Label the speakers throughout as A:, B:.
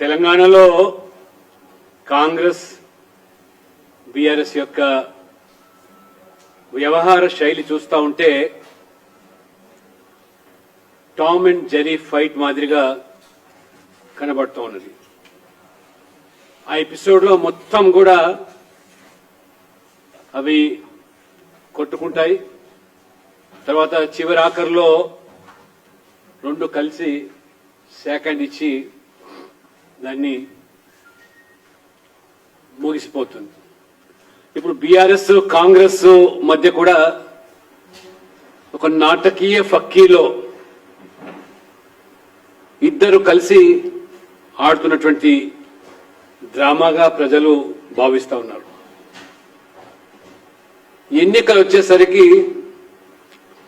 A: తెలంగాణలో కాంగ్రెస్ బీఆర్ఎస్ యొక్క వ్యవహార శైలి చూస్తా ఉంటే టామ్ అండ్ జెరీ ఫైట్ మాదిరిగా కనబడుతూ ఉన్నది. ఆ ఎపిసోడ్లో మొత్తం కూడా అవి కొట్టుకుంటాయి. తర్వాత చివరి ఆఖరిలో రెండు కలిసి సేకండ్ ఇచ్చి దాన్ని ముగిసిపోతుంది. ఇప్పుడు బీఆర్ఎస్ కాంగ్రెస్ మధ్య కూడా ఒక నాటకీయ ఫక్కీలో ఇద్దరు కలిసి ఆడుతున్నటువంటి డ్రామాగా ప్రజలు భావిస్తా ఉన్నారు. ఎన్నికలు వచ్చేసరికి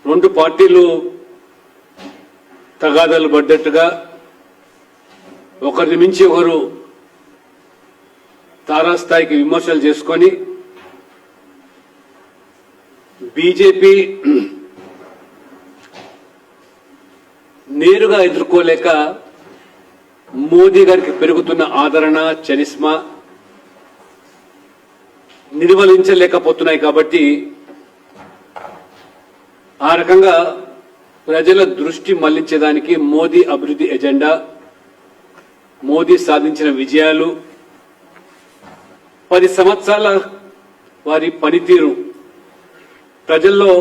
A: రెండు పార్టీలు తగాదాలు పడ్డట్టుగా ఒకరిని మించి ఒకరు తారాస్థాయికి విమర్శలు చేసుకొని బీజేపీ నేరుగా ఎదుర్కోలేక మోదీ గారికి పెరుగుతున్న ఆదరణ చరిస్మా నిర్వహించలేకపోతున్నాయి కాబట్టి ఆ రకంగా ప్రజల దృష్టి మళ్ళించేదానికి మోదీ అభివృద్ధి ఎజెండా మోదీ సాధించిన విజయాలు పది సంవత్సరాల వారి పనితీరు ప్రజల్లో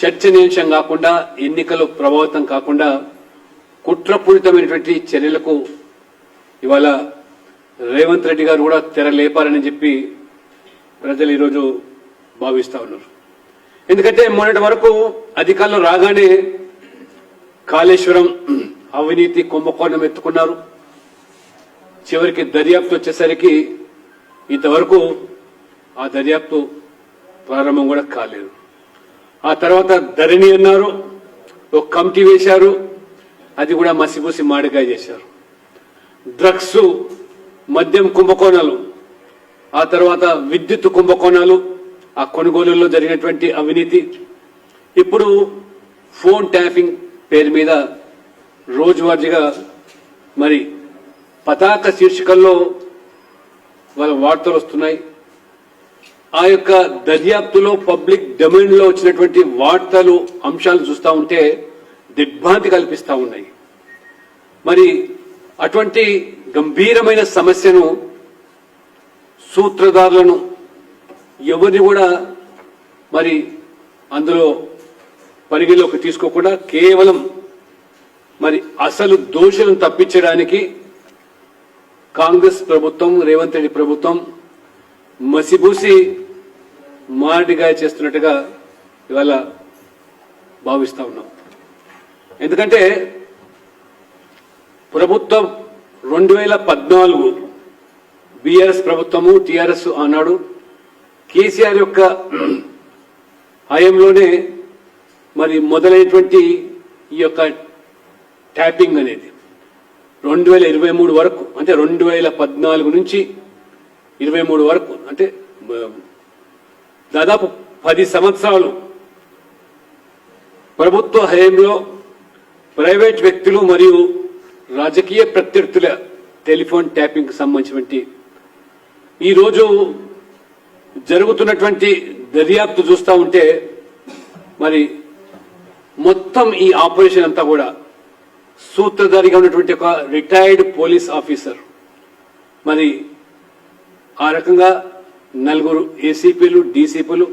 A: చర్చనీయాంశం కాకుండా ఎన్నికలు ప్రభావితం కాకుండా కుట్రపూరితమైనటువంటి చర్యలకు ఇవాళ రేవంత్ రెడ్డి గారు కూడా తెరలేపారని చెప్పి ప్రజలు ఈరోజు భావిస్తా ఉన్నారు. ఎందుకంటే మొన్నటి వరకు అధికారంలో రాగానే కాళేశ్వరం అవినీతి కుంభకోణం ఎత్తుకున్నారు. చివరికి దర్యాప్తు వచ్చేసరికి ఇంతవరకు ఆ దర్యాప్తు ప్రారంభం కూడా కాలేదు. ఆ తర్వాత ధరణి అన్నారు ఒక కమిటీ వేశారు అది కూడా మసిపూసి మాడికాయ చేశారు. డ్రగ్స్ మద్యం కుంభకోణాలు ఆ తర్వాత విద్యుత్ కుంభకోణాలు ఆ కొనుగోలులో జరిగినటువంటి అవినీతి. ఇప్పుడు ఫోన్ ట్యాపింగ్ పేరు మీద రోజువారీగా మరి పతాక శీర్షికల్లో వాళ్ళ వార్తలు వస్తున్నాయి. ఆ యొక్క దర్యాప్తులో పబ్లిక్ డొమైన్లో వచ్చినటువంటి వార్తలు అంశాలు చూస్తా ఉంటే దిగ్భ్రాంతి కల్పిస్తూ ఉన్నాయి. మరి అటువంటి గంభీరమైన సమస్యను సూత్రధారులను ఎవరిని కూడా మరి అందులో పరిగణలోకి తీసుకోకుండా కేవలం మరి అసలు దోషులను తప్పించడానికి కాంగ్రెస్ ప్రభుత్వం రేవంత్ రెడ్డి ప్రభుత్వం మసిబూసి మాటిగా చేస్తున్నట్టుగా ఇవాళ భావిస్తా ఉన్నాం. ఎందుకంటే ప్రభుత్వం రెండు వేల పద్నాలుగు బీఆర్ఎస్ ప్రభుత్వము టీఆర్ఎస్ ఆనాడు కేసీఆర్ యొక్క హయంలోనే మరి మొదలైనటువంటి ఈ యొక్క ట్యాపింగ్ అనేది రెండు వేల ఇరవై మూడు వరకు అంటే రెండు వేల పద్నాలుగు నుంచి ఇరవై మూడు వరకు అంటే దాదాపు పది సంవత్సరాలు ప్రభుత్వ హయంలో ప్రైవేట్ వ్యక్తులు మరియు రాజకీయ ప్రత్యర్థుల టెలిఫోన్ ట్యాపింగ్ సంబంధించినటువంటి ఈరోజు జరుగుతున్నటువంటి దర్యాప్తు చూస్తూ ఉంటే మరి మొత్తం ఈ ఆపరేషన్ అంతా కూడా సూత్రధారిగా ఉన్నటువంటి ఒక రిటైర్డ్ పోలీస్ ఆఫీసర్ మరి ఆ రకంగా నలుగురు ఏసీపీలు డీసీపీలు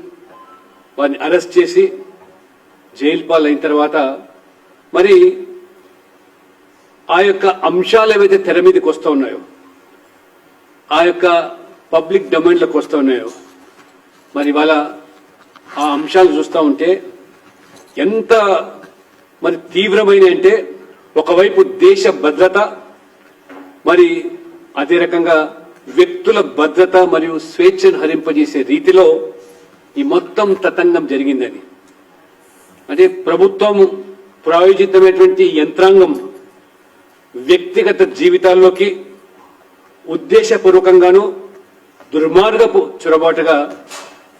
A: వారిని అరెస్ట్ చేసి జైలు పాలైన తర్వాత మరి ఆ యొక్క అంశాలు ఏవైతే తెర మీదకి వస్తూ ఉన్నాయో ఆ యొక్క పబ్లిక్ డొమైన్లోకి వస్తూ ఉన్నాయో మరి ఇవాళ ఆ అంశాలు చూస్తూ ఉంటే ఎంత మరి తీవ్రమైన అంటే ఒకవైపు దేశ భద్రత మరి అదే రకంగా వ్యక్తుల భద్రత మరియు స్వేచ్ఛను హరింపజేసే రీతిలో ఈ మొత్తం తతంగం జరిగిందని అంటే ప్రభుత్వం ప్రాయోజితమైనటువంటి యంత్రాంగం వ్యక్తిగత జీవితాల్లోకి ఉద్దేశపూర్వకంగాను దుర్మార్గపు చొరబాటుగా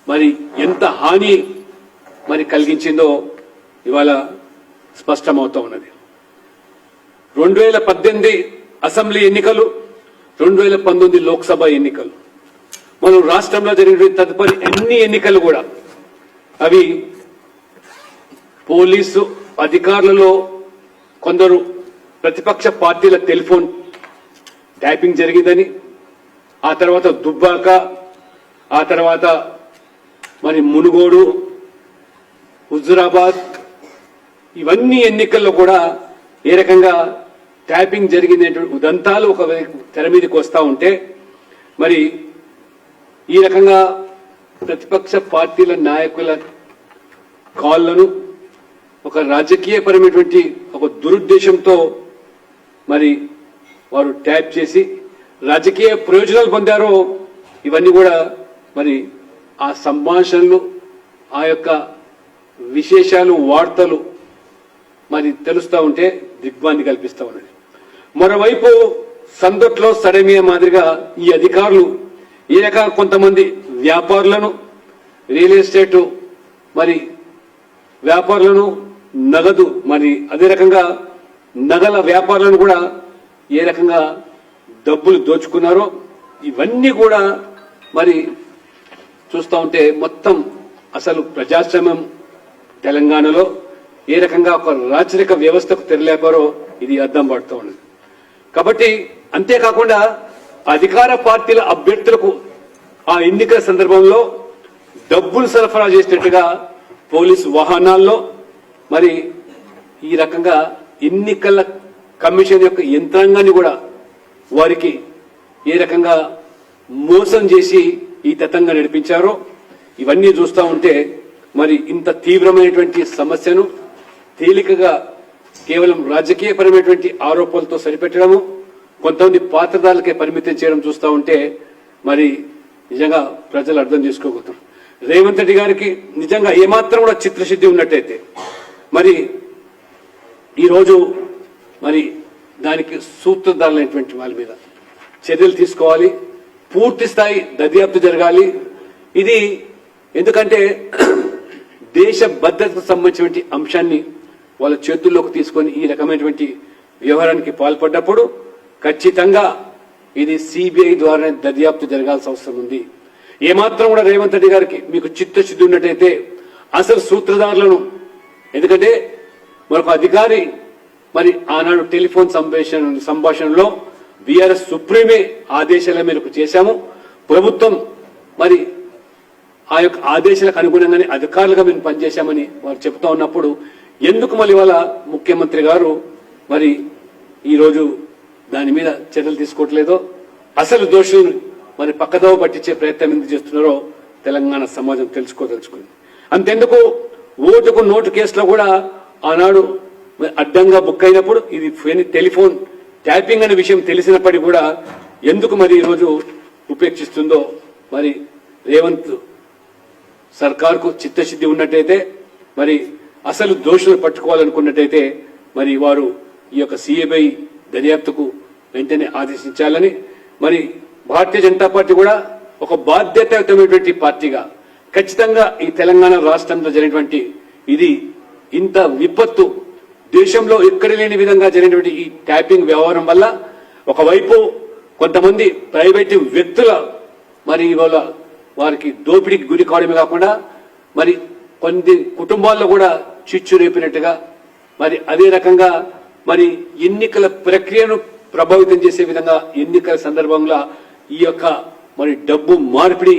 A: మరి ఎంత హాని మరి కలిగించిందో ఇవాళ స్పష్టమవుతా ఉన్నది. రెండు వేల పద్దెనిమిది అసెంబ్లీ ఎన్నికలు రెండు వేల పంతొమ్మిది లోక్సభ ఎన్నికలు. మనం రాష్ట్రంలో జరిగిన తదుపరి అన్ని ఎన్నికలు కూడా అవి పోలీసు అధికారులలో కొందరు ప్రతిపక్ష పార్టీల టెలిఫోన్ ట్యాపింగ్ జరిగిందని ఆ తర్వాత దుబ్బాక ఆ తర్వాత మరి మునుగోడు హుజురాబాద్ ఇవన్నీ ఎన్నికల్లో కూడా ఏ రకంగా ట్యాపింగ్ జరిగినటువంటి ఉదంతాలు ఒక తెర మీదకి వస్తూ ఉంటే మరి ఈ రకంగా ప్రతిపక్ష పార్టీల నాయకుల కాళ్ళను ఒక రాజకీయపరమైనటువంటి ఒక దురుద్దేశంతో మరి వారు ట్యాప్ చేసి రాజకీయ ప్రయోజనాలు పొందారో ఇవన్నీ కూడా మరి ఆ సంభాషణలు ఆ యొక్క విశేషాలు వార్తలు మరి తెలుస్తూ ఉంటే దిగ్భ్రాంతి కల్పిస్తూ ఉన్నది. మరోవైపు సందట్లో సడమియ మాదిరిగా ఈ అధికారులు ఈ రకంగా కొంతమంది వ్యాపారులను రియల్ ఎస్టేట్ మరి వ్యాపారులను నగదు మరి అదే రకంగా నగల వ్యాపారులను కూడా ఏ రకంగా డబ్బులు దోచుకున్నారో ఇవన్నీ కూడా మరి చూస్తూ ఉంటే మొత్తం అసలు ప్రజాస్వామ్యం తెలంగాణలో ఏ రకంగా ఒక రాచరిక వ్యవస్థకు తెరలేపారో ఇది అర్థం పడుతూ ఉన్నది. కాబట్టి అంతేకాకుండా అధికార పార్టీల అభ్యర్థులకు ఆ ఎన్నికల సందర్భంలో డబ్బులు సరఫరా చేసినట్టుగా పోలీసు వాహనాల్లో మరి ఈ రకంగా ఎన్నికల కమిషన్ యొక్క యంత్రాంగాన్ని కూడా వారికి ఏ రకంగా మోసం చేసి ఈ తతంగా నడిపించారో ఇవన్నీ చూస్తూ ఉంటే మరి ఇంత తీవ్రమైనటువంటి సమస్యను తేలికగా కేవలం రాజకీయపరమైనటువంటి ఆరోపణలతో సరిపెట్టడము కొంతమంది పాత్రదారులకే పరిమితం చేయడం చూస్తూ ఉంటే మరి నిజంగా ప్రజలు అర్థం చేసుకోగలుగుతారు. రేవంత్ రెడ్డి గారికి నిజంగా ఏమాత్రం కూడా చిత్రశుద్ధి ఉన్నట్టయితే మరి ఈరోజు మరి దానికి సూత్రధారులైనటువంటి వాళ్ళ మీద చర్యలు తీసుకోవాలి. పూర్తి స్థాయి దర్యాప్తు జరగాలి. ఇది ఎందుకంటే దేశ భద్రతకు సంబంధించినటువంటి అంశాన్ని వాళ్ళ చేతుల్లోకి తీసుకొని ఈ రకమైనటువంటి వ్యవహారానికి పాల్పడ్డప్పుడు ఖచ్చితంగా ఇది సిబిఐ ద్వారానే దర్యాప్తు జరగాల్సిన అవసరం ఉంది. ఏమాత్రం కూడా రేవంత్ రెడ్డి గారికి మీకు చిత్తశుద్ధి ఉన్నట్టయితే అసలు సూత్రధారులను ఎందుకంటే మరొక అధికారి మరి ఆనాడు టెలిఫోన్ సంభాషణ సంభాషణలో బీఆర్ఎస్ సుప్రీమే ఆదేశాల మేరకు చేశాము. ప్రభుత్వం మరి ఆ యొక్క ఆదేశాలకు అనుగుణంగానే అధికారులుగా మేము పనిచేశామని వారు చెబుతా ఉన్నప్పుడు ఎందుకు మళ్ళీ వాళ్ళ ముఖ్యమంత్రి గారు మరి ఈరోజు దాని మీద చర్యలు తీసుకోవట్లేదో? అసలు దోషులను మరి పక్కదోవ పట్టించే ప్రయత్నం ఎందుకు చేస్తున్నారో తెలంగాణ సమాజం తెలుసుకోదలుచుకుంది. అంతెందుకు ఓటుకు నోటు కేసులో కూడా ఆనాడు మరి అడ్డంగా బుక్ అయినప్పుడు ఇది టెలిఫోన్ ట్యాపింగ్ అనే విషయం తెలిసినప్పటికీ కూడా ఎందుకు మరి ఈరోజు ఉపేక్షిస్తుందో మరి రేవంత్ సర్కార్కు చిత్తశుద్ధి ఉన్నట్టయితే మరి అసలు దోషులు పట్టుకోవాలనుకున్నట్టయితే మరి వారు ఈ యొక్క సిఏబై దర్యాప్తుకు వెంటనే ఆదేశించాలని మరి భారతీయ జనతా పార్టీ కూడా ఒక బాధ్యతాయుతమైనటువంటి పార్టీగా ఖచ్చితంగా ఈ తెలంగాణ రాష్ట్రంలో జరిగినటువంటి ఇది ఇంత విపత్తు దేశంలో ఎక్కడ లేని విధంగా జరిగినటువంటి ఈ ట్యాపింగ్ వ్యవహారం వల్ల ఒకవైపు కొంతమంది ప్రైవేటు వ్యక్తుల మరి ఇవాళ వారికి దోపిడీకి గురి కావడమే కాకుండా మరి కొన్ని కుటుంబాల్లో కూడా చిచ్చు రేపినట్టుగా మరి అదే రకంగా మరి ఎన్నికల ప్రక్రియను ప్రభావితం చేసే విధంగా ఎన్నికల సందర్భంలో ఈ యొక్క మరి డబ్బు మార్పిడి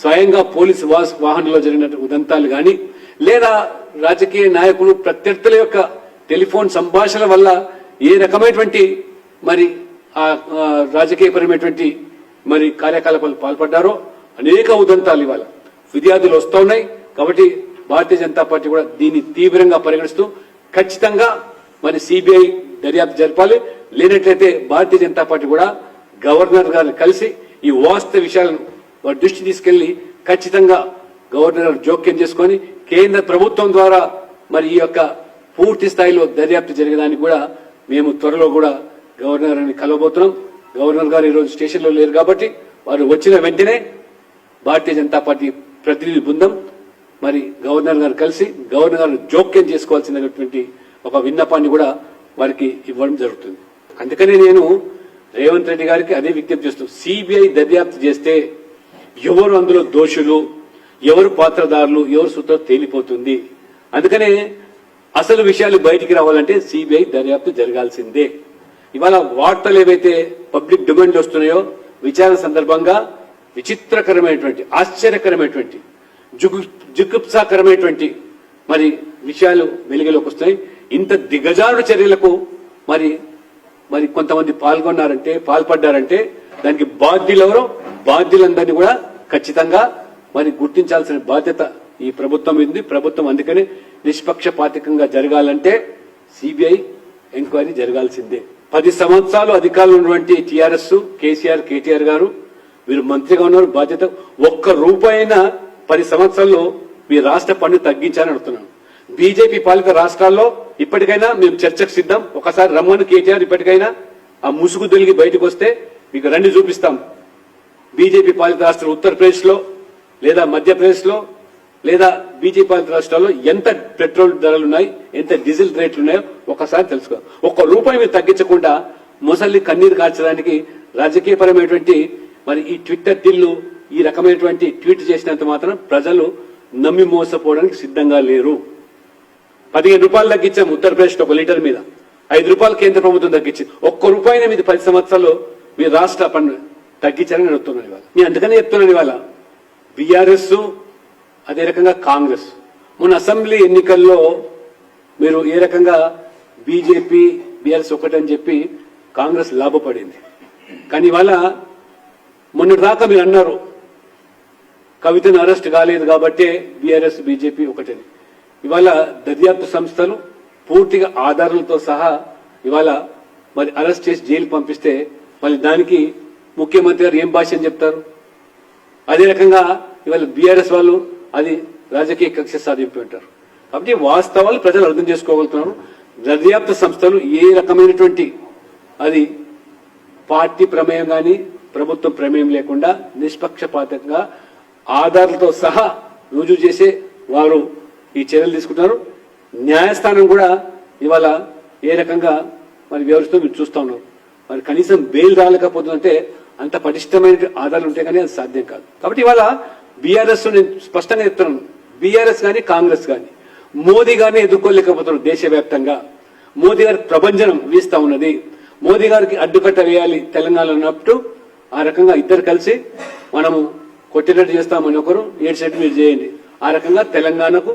A: స్వయంగా పోలీసు వాస్ వాహనంలో జరిగిన ఉదంతాలు గాని లేదా రాజకీయ నాయకులు ప్రత్యర్థుల యొక్క టెలిఫోన్ సంభాషణ వల్ల ఏ రకమైనటువంటి మరి ఆ ఆ, రాజకీయపరమైనటువంటి మరి కార్యకలాపాలు పాల్పడ్డారో అనేక ఉదంతాలు ఇవాళ. ఫిర్యాదులు వస్తూ ఉన్నాయి కాబట్టి భారతీయ జనతా పార్టీ కూడా దీన్ని తీవ్రంగా పరిగణిస్తూ ఖచ్చితంగా మరి సిబిఐ దర్యాప్తు జరపాలి. లేనట్లయితే భారతీయ జనతా పార్టీ కూడా గవర్నర్ గారిని కలిసి ఈ వాస్తవ విషయాలను వారి దృష్టి తీసుకెళ్ళి ఖచ్చితంగా గవర్నర్ గారు జోక్యం చేసుకొని కేంద్ర ప్రభుత్వం ద్వారా మరి ఈ యొక్క పూర్తి స్థాయిలో దర్యాప్తు జరిగేదానికి కూడా మేము త్వరలో కూడా గవర్నర్ అని కలవబోతున్నాం. గవర్నర్ గారు ఈరోజు స్టేషన్లో లేరు కాబట్టి వారు వచ్చిన వెంటనే భారతీయ జనతా పార్టీ ప్రతినిధి బృందం మరి గవర్నర్ గారు కలిసి గవర్నర్ గారు జోక్యం చేసుకోవాల్సినటువంటి ఒక విన్నపాన్ని కూడా వారికి ఇవ్వడం జరుగుతుంది. అందుకనే నేను రేవంత్ రెడ్డి గారికి అదే విజ్ఞప్తి చేస్తూ సిబిఐ దర్యాప్తు చేస్తే ఎవరు అందులో దోషులు ఎవరు పాత్రదారులు ఎవరు సూత్రం తేలిపోతుంది. అందుకనే అసలు విషయాలు బయటికి రావాలంటే సిబిఐ దర్యాప్తు జరగాల్సిందే. ఇవాళ వార్తలు ఏవైతే పబ్లిక్ డిమాండ్ వస్తున్నాయో విచారణ సందర్భంగా విచిత్రకరమైనటువంటి ఆశ్చర్యకరమైనటువంటి జుగు జుగుప్సాకరమైనటువంటి మరి విషయాలు వెలుగులోకి వస్తాయి ఇంత దిగజారుడు చర్యలకు మరి మరి కొంతమంది పాల్గొన్నారంటే పాల్పడ్డారంటే దానికి బాధ్యులు ఎవరో బాధ్యులందరినీ కూడా ఖచ్చితంగా మరి గుర్తించాల్సిన బాధ్యత ఈ ప్రభుత్వం ఉంది. ప్రభుత్వం అందుకని నిష్పక్షపాతికంగా జరగాలంటే సిబిఐ ఎంక్వైరీ జరగాల్సిందే. పది సంవత్సరాలు అధికారులు ఉన్నటువంటి టీఆర్ఎస్ కేసీఆర్ కేటీఆర్ గారు మీరు మంత్రిగా ఉన్నారు బాధ్యత. ఒక్క రూపాయినా పది సంవత్సరాల్లో మీ రాష్ట్ర పన్ను తగ్గించాలని అడుగుతున్నాను. బీజేపీ పాలిత రాష్ట్రాల్లో ఇప్పటికైనా మేము చర్చకు సిద్ధం. ఒకసారి రమ్మని కేటీఆర్ ఇప్పటికైనా ఆ ముసుగు దొలిగి బయటకు వస్తే మీకు రండి చూపిస్తాం. బీజేపీ పాలిత రాష్ట్రాలు ఉత్తరప్రదేశ్లో లేదా మధ్యప్రదేశ్లో లేదా బీజేపీ పాలిత రాష్ట్రాల్లో ఎంత పెట్రోల్ ధరలు ఉన్నాయి ఎంత డీజిల్ రేట్లు ఉన్నాయో ఒకసారి తెలుసుకో. ఒక్క రూపాయి మీరు తగ్గించకుండా ముసలి కన్నీరు కార్చడానికి రాజకీయపరమైనటువంటి మరి ఈ ట్విట్టర్ టిల్లు ఈ రకమైనటువంటి ట్వీట్ చేసినంత మాత్రం ప్రజలు నమ్మి మోసపోవడానికి సిద్ధంగా లేరు. పదిహేను రూపాయలు తగ్గించాం ఉత్తరప్రదేశ్ ఒక లీటర్ మీద. ఐదు రూపాయలు కేంద్ర ప్రభుత్వం తగ్గించింది ఒక్క రూపాయిన మీద పది సంవత్సరాలు మీ రాష్ట్ర పన్ను తగ్గించారని నేను చెప్తున్నాను ఇవాళ. నేను అందుకనే చెప్తున్నాను ఇవాళ. బీఆర్ఎస్ అదే రకంగా కాంగ్రెస్. మొన్న అసెంబ్లీ ఎన్నికల్లో మీరు ఏ రకంగా బీజేపీ బీఆర్ఎస్ ఒకటని చెప్పి కాంగ్రెస్ లాభపడింది. కానీ ఇవాళ మొన్నటి దాకా మీరు అన్నారు కవితను అరెస్ట్ కాలేదు కాబట్టే బీఆర్ఎస్ బీజేపీ ఒకటని. ఇవాళ దర్యాప్తు సంస్థలు పూర్తిగా ఆధారాలతో సహా ఇవాళ మరి అరెస్ట్ చేసి జైలు పంపిస్తే మళ్ళీ దానికి ముఖ్యమంత్రి గారు ఏం భాష అని చెప్తారు? అదే రకంగా ఇవాళ బీఆర్ఎస్ వాళ్ళు అది రాజకీయ కక్ష సాధింపు అంటారు కాబట్టి వాస్తవాలు ప్రజలు అర్థం చేసుకోగలుగుతున్నారు. దర్యాప్తు సంస్థలు ఏ రకమైనటువంటి అది పార్టీ ప్రమేయం కానీ ప్రభుత్వం ప్రమేయం లేకుండా నిష్పక్షపాతంగా ఆధారాలతో సహా రుజువు చేసే వారు ఈ చర్యలు తీసుకుంటున్నారు. న్యాయస్థానం కూడా ఇవాళ ఏ రకంగా మరి వ్యవస్థ మీరు చూస్తా ఉన్నారు. మరి కనీసం బెయిల్ రాలేకపోతుందంటే అంత పటిష్టమైన ఆధారాలు ఉంటే కానీ అది సాధ్యం కాదు. కాబట్టి ఇవాళ బీఆర్ఎస్ నేను స్పష్టంగా చెప్తున్నాను. బీఆర్ఎస్ కానీ కాంగ్రెస్ కానీ మోదీ గారిని ఎదుర్కోలేకపోతున్నారు దేశవ్యాప్తంగా. మోదీ గారి ప్రభంజనం వీస్తా ఉన్నది. మోదీ గారికి అడ్డుకట్ట వేయాలి తెలంగాణ ఉన్నప్పుడు ఆ రకంగా ఇద్దరు కలిసి మనము కొట్టినట్టు చేస్తామని ఒకరు ఏడ్చినట్టు మీరు చేయండి. ఆ రకంగా తెలంగాణకు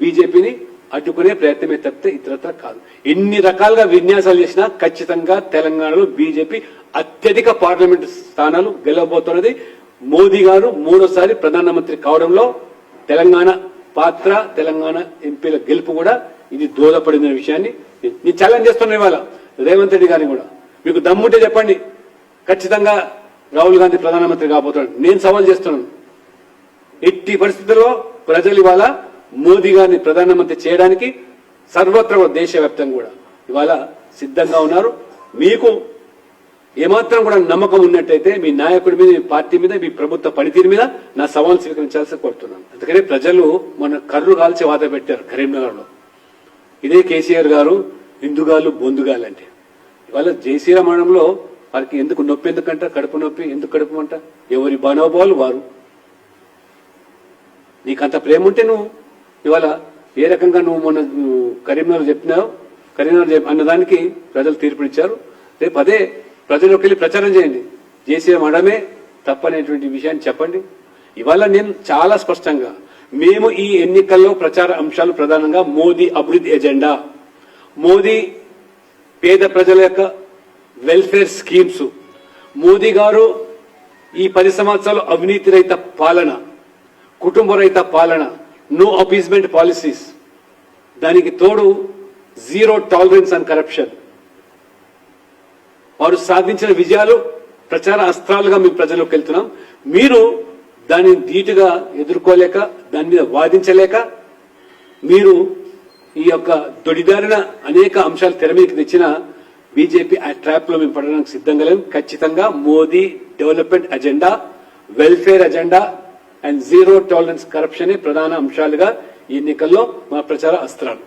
A: బీజేపీని అడ్డుకునే ప్రయత్నమే తప్పితే ఇతరత్ర కాదు. ఎన్ని రకాలుగా విన్యాసాలు చేసినా ఖచ్చితంగా తెలంగాణలో బీజేపీ అత్యధిక పార్లమెంట్ స్థానాలు గెలవబోతున్నది. మోదీ గారు మూడోసారి ప్రధానమంత్రి కావడంలో తెలంగాణ పాత్ర తెలంగాణ ఎంపీల గెలుపు కూడా ఇది దోదపడిన విషయాన్ని నేను ఛాలెంజ్ చేస్తున్నా ఇవాళ. రేవంత్ రెడ్డి గారిని కూడా. మీకు దమ్ముంటే చెప్పండి. ఖచ్చితంగా రాహుల్ గాంధీ ప్రధానమంత్రి కాబోతున్నాడు. నేను సవాల్ చేస్తున్నాను. ఎట్టి పరిస్థితుల్లో ప్రజలు ఇవాళ మోదీ గారిని ప్రధానమంత్రి చేయడానికి సర్వత్ర దేశవ్యాప్తంగా కూడా ఇవాళ సిద్ధంగా ఉన్నారు. మీకు ఏమాత్రం కూడా నమ్మకం ఉన్నట్టయితే మీ నాయకుడి మీద మీ పార్టీ మీద మీ ప్రభుత్వ పనితీరు మీద నా సవాల్ స్వీకరించాల్సి కోరుతున్నాను. అందుకనే ప్రజలు మన కర్రు కాల్చి వాద పెట్టారు కరీంనగర్లో ఇదే కేసీఆర్ గారు హిందుగాలు బొందుగాలు అంటే. ఇవాళ జయశ్రీరామ్ వారికి ఎందుకు నొప్పి ఎందుకంట? కడుపు నొప్పి ఎందుకు కడుపు అంట? ఎవరి మనోభావాలు వారు? నీకంత ప్రేమ ఉంటే నువ్వు ఇవాళ ఏ రకంగా నువ్వు మొన్న కరీంనగర్ చెప్పినావు? కరీంనగర్ అన్నదానికి ప్రజలు తీర్పునిచ్చారు. రేపు అదే ప్రజలకు వెళ్ళి ప్రచారం చేయండి. జేసీ మడమే తప్పనేటువంటి విషయాన్ని చెప్పండి. ఇవాళ నేను చాలా స్పష్టంగా మేము ఈ ఎన్నికల్లో ప్రచార అంశాలు ప్రధానంగా మోదీ అభివృద్ధి ఎజెండా. మోదీ పేద ప్రజల యొక్క వెల్ఫేర్ స్కీమ్స్ మోదీ గారు ఈ పది సంవత్సరాలు అవినీతి రహిత పాలన కుటుంబ రహిత పాలన నో అపీస్మెంట్ పాలసీస్ దానికి తోడు జీరో టాలరెన్స్ అండ్ కరప్షన్ వారు సాధించిన విజయాలు ప్రచార అస్త్రాలుగా మేము ప్రజల్లోకి వెళ్తున్నాం. మీరు దానిని ధీటుగా ఎదుర్కోలేక దాని మీద వాదించలేక మీరు ఈ యొక్క దొడిదారిన అనేక అంశాలు తెర మీదకి తెచ్చిన బీజేపీ ఆ ట్రాప్లో మేము పడడానికి సిద్ధంగా లేము ఖచ్చితంగా Modi development agenda welfare agenda and zero tolerance corruption ప్రధాన అంశాలుగా ఈ ఎన్నికల్లో మా ప్రచార అస్త్రాలు.